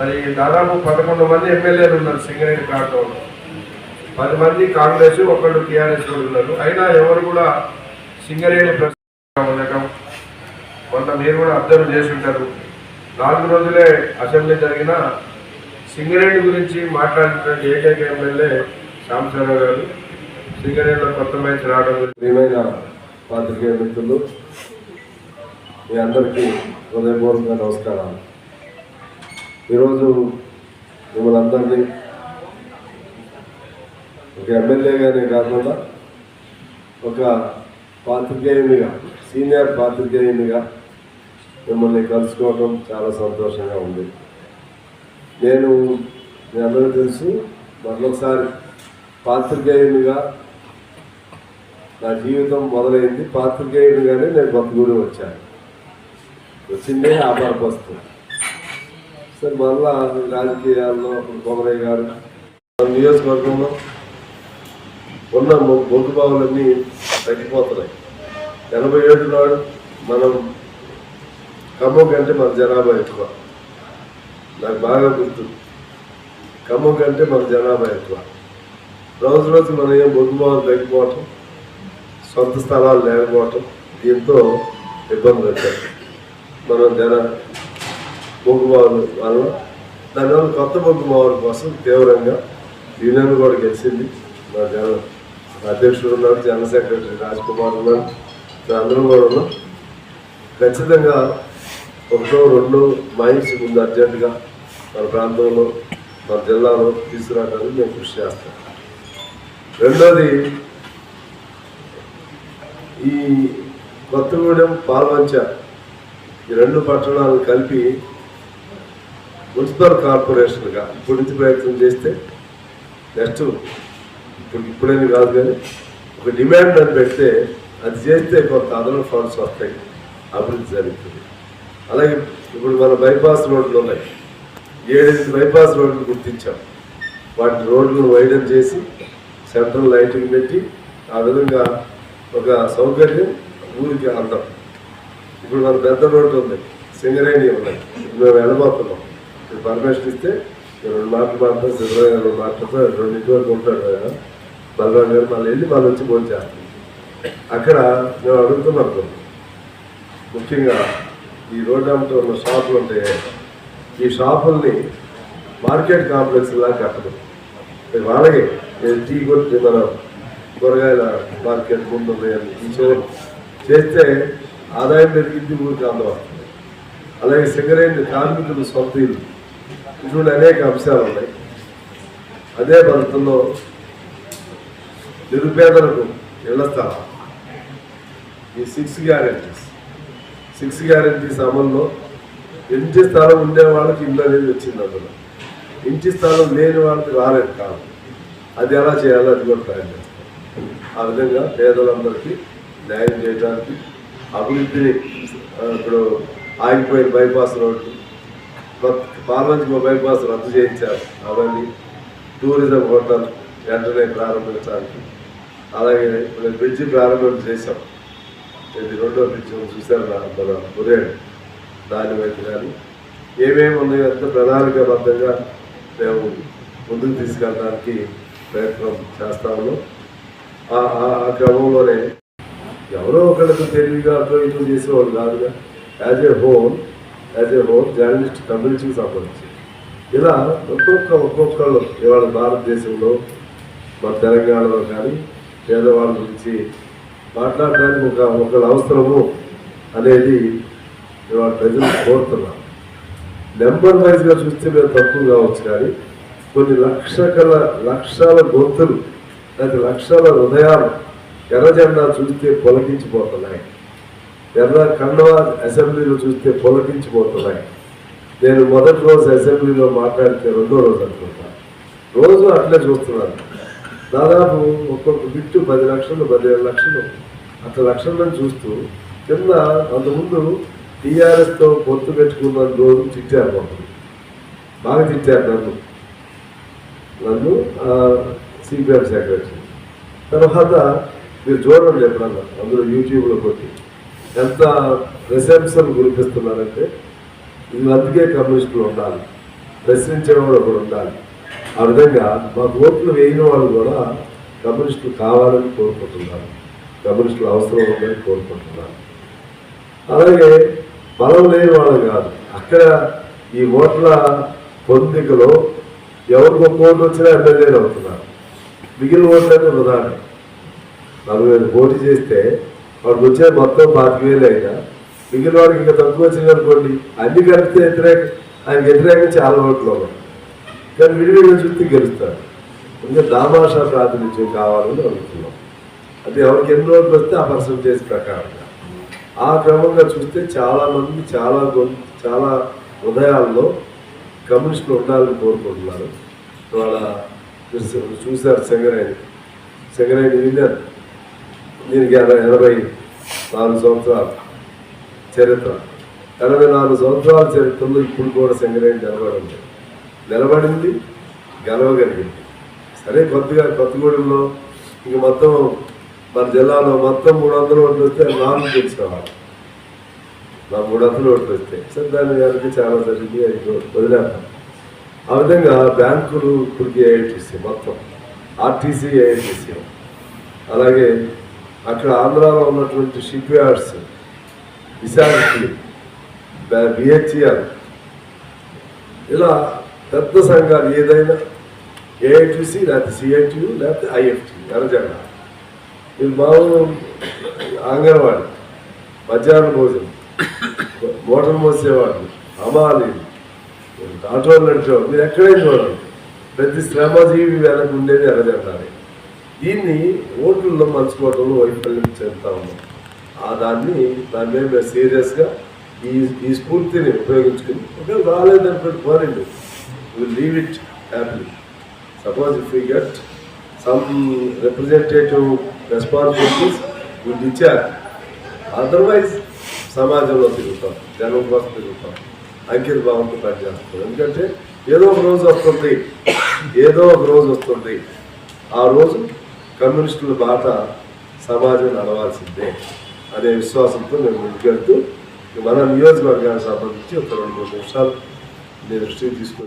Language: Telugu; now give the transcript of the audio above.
మరి దాదాపు పదకొండు మంది ఎమ్మెల్యేలు ఉన్నారు సింగరేణి ప్రాంతంలో. పది మంది కాంగ్రెస్ ఒకళ్ళు టీఆర్ఎస్ వాళ్ళు ఉన్నారు. అయినా ఎవరు కూడా సింగరేణి ప్రశ్న ఉండటం కొంత మీరు కూడా అర్థం చేసి ఉంటారు. నాలుగు రోజులే అసెంబ్లీ జరిగిన సింగరేణి గురించి మాట్లాడినటువంటి ఏకైక ఎమ్మెల్యే సాంబశివరావు గారు సింగరేణిలో కొత్త మ్యాచ్ రావడం ప్రియమైన పాత్రికేయ మిత్రులు మీ అందరికీ హృదయపూర్వక నమస్కారాలు. ఈరోజు మిమ్మల్ని అందరినీ ఒక ఎమ్మెల్యేగానే కాకుండా ఒక పాత్రికేయునిగా సీనియర్ పాత్రికేయునిగా మిమ్మల్ని కలుసుకోవడం చాలా సంతోషంగా ఉంది. నేను మీ అందరికీ తెలుసు మరొకసారి పాత్రికేయునిగా నా జీవితం మొదలైంది. పాత్రికేయుడిగానే నేను కొత్తగూడెం వచ్చాను. వచ్చిందే ఆ పర్పస్ సార్ మళ్ళా రాజకీయాల్లో కొమరయ్య గారు నియోజకవర్గంలో ఉన్న బొగ్గు బావులన్నీ తగ్గిపోతున్నాయి. ఎనభై ఏడు నాడు మనం ఖమ్మం కంటే మన జనాభా ఎక్కువ. నాకు బాగా గుర్తు. ఖమ్మం కంటే మన జనాభా ఎక్కువ. రోజు రోజు మన ఏం బొగ్గు బావులు తగ్గిపోవటం సొంత స్థలాలు లేకపోవటం దీంతో ఇబ్బంది పెట్టారు మనం జన బొగ్గు వల్ల. దానివల్ల కొత్త బొగ్గు కోసం తీవ్రంగా యూనియన్ కూడా గెలిచింది. మా జన అధ్యక్షుడు ఉన్నాడు జనరల్ సెక్రటరీ రాజ్ కుమార్ అందరం కూడా ఉన్నాం. ఖచ్చితంగా ఒకటో రెండు మైన్స్ ముందు అర్జెంటుగా మన ప్రాంతంలో మన జిల్లాలో తీసుకురావడానికి మేము కృషి చేస్తాం. రెండోది ఈ కొత్తగూడెం పాల్వంచ ఈ రెండు పట్టణాలను కలిపి మున్సిపల్ కార్పొరేషన్గా ఇప్పుడు నుంచి ప్రయత్నం చేస్తే నెక్స్ట్ ఇప్పుడు ఇప్పుడేమి కాదు కానీ ఒక డిమాండ్ అని పెడితే అది చేస్తే కొంత అదనపు ఫండ్స్ వస్తాయి. అభివృద్ధి జరుగుతుంది. అలాగే ఇప్పుడు మన బైపాస్ రోడ్లు ఉన్నాయి. ఏడెనిమిది బైపాస్ రోడ్లు గుర్తించాం. వాటి రోడ్లను వైడన్ చేసి సెంట్రల్ లైటింగ్ పెట్టి ఆ విధంగా ఒక సౌకర్యం ఊరికి అందం. ఇప్పుడు మన పెద్ద రోడ్డు ఉంది. సింగరేణి ఉన్నాయి ఇప్పుడు మేము వెళ్ళబోతున్నాం పర్మిషన్ ఇస్తే రెండు మార్కులు మాత్రం ఇరవై రెండు మార్కులతో రెండింటి వరకు ఉంటాడు ఆయన బలరాం గారు మళ్ళీ వెళ్ళి మళ్ళీ వచ్చి ఫోన్ చేస్తాం అక్కడ మేము అడుగుతున్నాం కొన్ని. ముఖ్యంగా ఈ రోడ్డు ఉన్న షాపులు ఉంటాయి ఈ షాపుల్ని మార్కెట్ కాంప్లెక్స్ లాగా కట్టడం. వాళ్ళకి నేను టీ కొట్టి మన కూరగాయల మార్కెట్ ముందు ఉన్నాయని ఈ చేస్తే ఆదాయం పెరిగింది ఊరికి అందం. అలాగే సింగరేణి కార్మికులు సొంత ఇల్లు. ఇటువంటి అనేక అంశాలు ఉన్నాయి. అదే పద్ధతిలో నిరుపేదలకు ఇళ్ళ స్థలం ఈ సిక్స్ గ్యారెంటీస్. సిక్స్ గ్యారెంటీస్ అమల్లో ఇంటి స్థలం ఉండే వాళ్ళకి ఇల్లు అనేది వచ్చింది అందులో. ఇంటి స్థలం లేని వాళ్ళకి రాలేదు కాదు. అది ఎలా చేయాలో అది కూడా ప్లాన్ చేస్తాం. ఆ విధంగా పేదలందరికీ న్యాయం చేయడానికి అభివృద్ధిని ఇప్పుడు ఆగిపోయిన బైపాస్ రోడ్డు కొత్త మొబైల్ పాస్ రద్దు చేయించారు. అవన్నీ టూరిజం హోటల్ వెంటనే ప్రారంభించడానికి. అలాగే ఇప్పుడు బ్రిడ్జి ప్రారంభం చేశాం. ఇది రెండో బ్రిడ్జ్ చూశారు మన పురేడు దాని వైపు కానీ ఏమేమి ఉన్నాయో అంత ప్రణాళికాబద్ధంగా మేము ముందుకు తీసుకెళ్ళడానికి ప్రయత్నం చేస్తాము ఆ ఆ క్రమంలోనే ఎవరో ఒకరికి తెలివిగా అటు ఇటు చేసేవాళ్ళు కాదుగా. As a whole as a whole journalist కమ్యూనిటీకి సంబంధించి ఇలా ఒక్కొక్క ఒక్కొక్కళ్ళు ఇవాళ భారతదేశంలో మన తెలంగాణలో కానీ పేదవాళ్ళ గురించి మాట్లాడడానికి ఒక ఒకళ్ళ అవసరము అనేది ఇవాళ ప్రజలు కోరుతున్నాం నెంబర్ వైజ్గా చూస్తే మేము తక్కువ కావచ్చు కానీ కొన్ని లక్షల లక్షల గొంతులు లేదా లక్షల హృదయాలు ఎర్రజెండా చూస్తే పొలకించిపోతున్నాయి ఎర్ర కండవ అసెంబ్లీలో చూస్తే పొలకించిపోతున్నాయి. నేను మొదటి రోజు అసెంబ్లీలో మాట్లాడితే రెండో రోజు అనుకుంటా. రోజు అట్లే చూస్తున్నాను దాదాపు ఒక్కొక్క బిట్టు పది లక్షలు పదిహేడు లక్షలు అట్లా లక్షలను చూస్తూ కింద అంతకుముందు టీఆర్ఎస్తో పొత్తు పెట్టుకున్న రోజు తిట్టారు మాకు బాగా తిట్టారు నన్ను. నన్ను సిపిఎం సెక్రటరీ. తర్వాత మీరు చూడండి ఎప్పుడన్నా అందులో యూట్యూబ్లో కొట్టి. ఎంత ప్రశంసలు కురిపిస్తున్నారంటే వీళ్ళు అందుకే కమ్యూనిస్టులు ఉండాలి. ప్రశ్నించేవాడు ఒకడు ఉండాలి. ఆ విధంగా మాకు ఓట్లు వేయని వాళ్ళు కూడా కమ్యూనిస్టులు కావాలని కోరుకుంటున్నారు. కమ్యూనిస్టులు అవసరం ఉందని కోరుకుంటున్నారు. అలాగే బలం లేని వాళ్ళు కాదు. అక్కడ ఈ ఓట్ల పొందికలో ఎవరికి ఒక ఓటు వచ్చినా ఎమ్మెల్యేలు అవుతున్నారు. మిగిలిన ఓట్లయితే వృధానే నలభై ఐదు పోటీ చేస్తే వాడికి వచ్చే మొత్తం పాతిక వేలు అయినా మిగిలిన వాడికి ఇంకా తక్కువ వచ్చింది అనుకోండి అన్ని కలిపితే వ్యతిరేక ఆయన వ్యతిరేకం చాలా ఓట్లు ఉన్నాయి. కానీ విడివిడిగా చూస్తే గెలుస్తారు. ఇంకా దామాషా ప్రాతినిధ్యం కావాలని అనుకున్నాం అది ఎవరికి ఎన్ని రోజులు వస్తే ఆ పర్సంటేజ్ ప్రకారంగా. ఆ క్రమంగా చూస్తే చాలా మంది చాలా చాలా హృదయాల్లో కమ్యూనిస్టులు ఉండాలని కోరుకుంటున్నారు. వాళ్ళ చూశారు సింగరేణి సెంగరేణి విన్నారు దీనికి ఎనభై ఎనభై నాలుగు సంవత్సరాలు చరిత్ర. ఎనభై నాలుగు సంవత్సరాల చరిత్రలో ఇప్పుడు కూడా సింగరేణి నిలబడింది. నిలబడింది గెలవగలిగింది. సరే కొత్తగా కొత్తగూడెంలో ఇంక మొత్తం మన జిల్లాలో మొత్తం మూడు వందల ఓట్లు వస్తే నాలుగు తెచ్చుకోవాలి నా మూడు వందల ఓట్లు వస్తే. సరే దాని గారికి చాలా జరిగింది అది వదిలేస్తాం ఆ విధంగా బ్యాంకులు ఇప్పటికి ఏఐటీసీ మొత్తం. ఆర్టీసీ ఏఐటీసీ అలాగే అక్కడ ఆంధ్రాలో ఉన్నటువంటి షిప్ యార్డ్స్ విశాఖకి బిహెచ్ఆర్ ఇలా పెద్ద సంఘాలు ఏదైనా ఏఐటీసీ లేకపోతే సిఐటియు లేకపోతే ఐఎఫ్టి ఎర్రజెండ. ఇది మామూలు అంగన్వాడి మధ్యాహ్న భోజనం మోటార్ మోసేవాళ్ళు అమాలి ఆటోలు నడిచేవాళ్ళు మీరు ఎక్కడైనా చూడండి. ప్రతి శ్రమజీవి వెనక ఉండేది ఎర్రజెండానే. దీన్ని ఓట్లలో మలుచుకోవడంలో వైఫల్యం చెందుతా ఉన్నాం. ఆ దాన్ని దాని మీద మేము సీరియస్గా ఈ ఈ స్ఫూర్తిని ఉపయోగించుకుని ఒకవేళ రాలేదనుకోండి పోరండి will leave it happy suppose if you get some representative responsibilities will ఇచ్చారు అదర్వైజ్ సమాజంలో తిరుగుతాం. జనం కోసం తిరుగుతాం. అంకిత భావంతో పనిచేస్తాం. ఎందుకంటే ఏదో ఒక రోజు వస్తుంది. ఏదో ఒక రోజు వస్తుంది. ఆ రోజు కమ్యూనిస్టుల బాట సమాజం నడవాల్సిందే అనే విశ్వాసంతో మేము ముందుకెళ్తూ మన నియోజకవర్గానికి సంబంధించి ఒక రెండు మూడు నిమిషాలు నేను దృష్టికి తీసుకుని